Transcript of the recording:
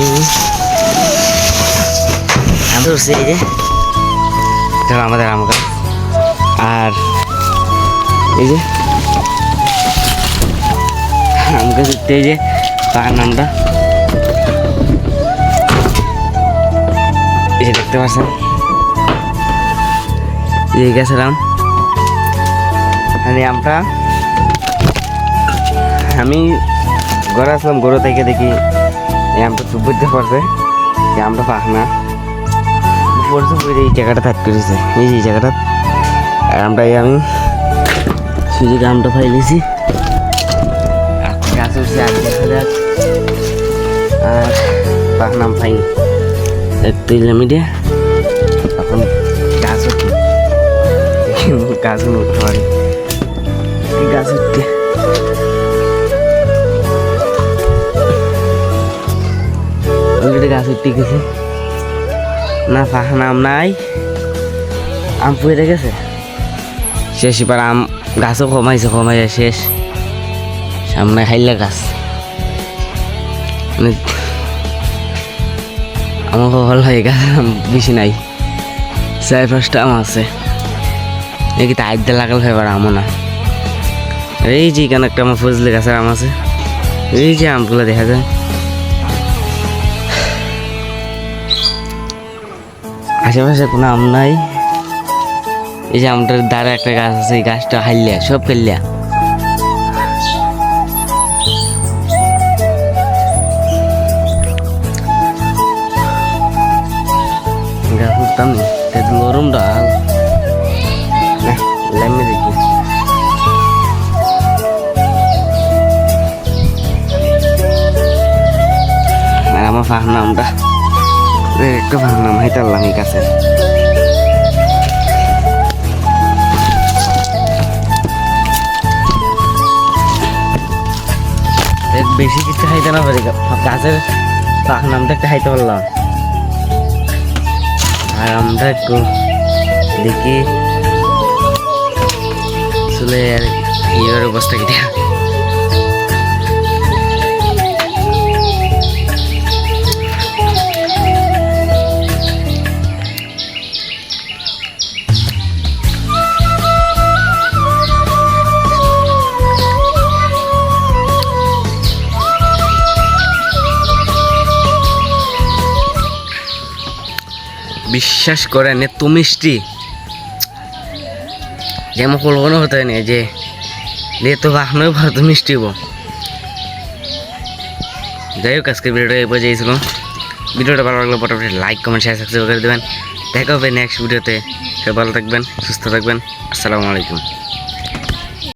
আমি আমাদের আম গাছ। আর এই যে, আম গাছ উঠতে এই যে তার নামটা। এই যে দেখতে পাচ্ছেন? এই গাছের আম। মানে আমটা আমি ঘরে আসলাম, ঘরে থেকে দেখি আমটা চুপ করতে পারছে এই আমটা পাক না। পড়ে এই জায়গাটা থাক করেছে। এই যে জায়গাটা। আর আমটা এই আমি সুযোগে আমটা ফাইলেছি গাছ। আর দেখা যাক নাম পাইনি একটু আমি দিয়ে এখন গাছ উঠি। গাছ উঠতে পারি। গাছ উঠতে। অলরেডি গাছ উঠতে গেছে। না, পাখা আম নাই। আম পুড়ে গেছে। শেষ, এবার আম গাছও কমাইছে কমাইছে শেষ। সামনে খাইলে গাছ। আমার ভালো হয় গাছ বেশি নাই। চার পাঁচটা আম আছে। নাকি তাই দিয়ে লাগাল এবার আমও না। এই যে এখানে একটা আমার ফজলি গাছের আম আছে। এই যে আমগুলো দেখা যায়। আশেপাশে কোনো আম নাই। এই যে আমটার দ্বারা একটা গাছ আছে, এই গাছটা হাইলিয়া সব ফেললিয়া গাছ উঠতাম আমার ফাহনামটা একটু ফাহনাম হাইতাল্লাম এই কাছে। বেশি কিছু খাইতে না পারি, গাছের পাখনামটা একটা খাইতে পারলাম। আর আমরা একটু দেখি, আসলে আর এইবার অবস্থা কি? বিশ্বাস করেন এত মিষ্টি। যে যেমন কোনো হতে নে, যে দিয়ে তো বাহনই ভালো তো মিষ্টি হব। যাই হোক আজকে ভিডিওটা এই পর্যায়ে ছিল ভিডিওটা ভালো লাগলে পটাপটি লাইক কমেন্ট শেয়ার সাবস্ক্রাইব করে দেবেন। দেখা হবে নেক্সট ভিডিওতে সবাই ভালো থাকবেন, সুস্থ থাকবেন। আসসালামু আলাইকুম।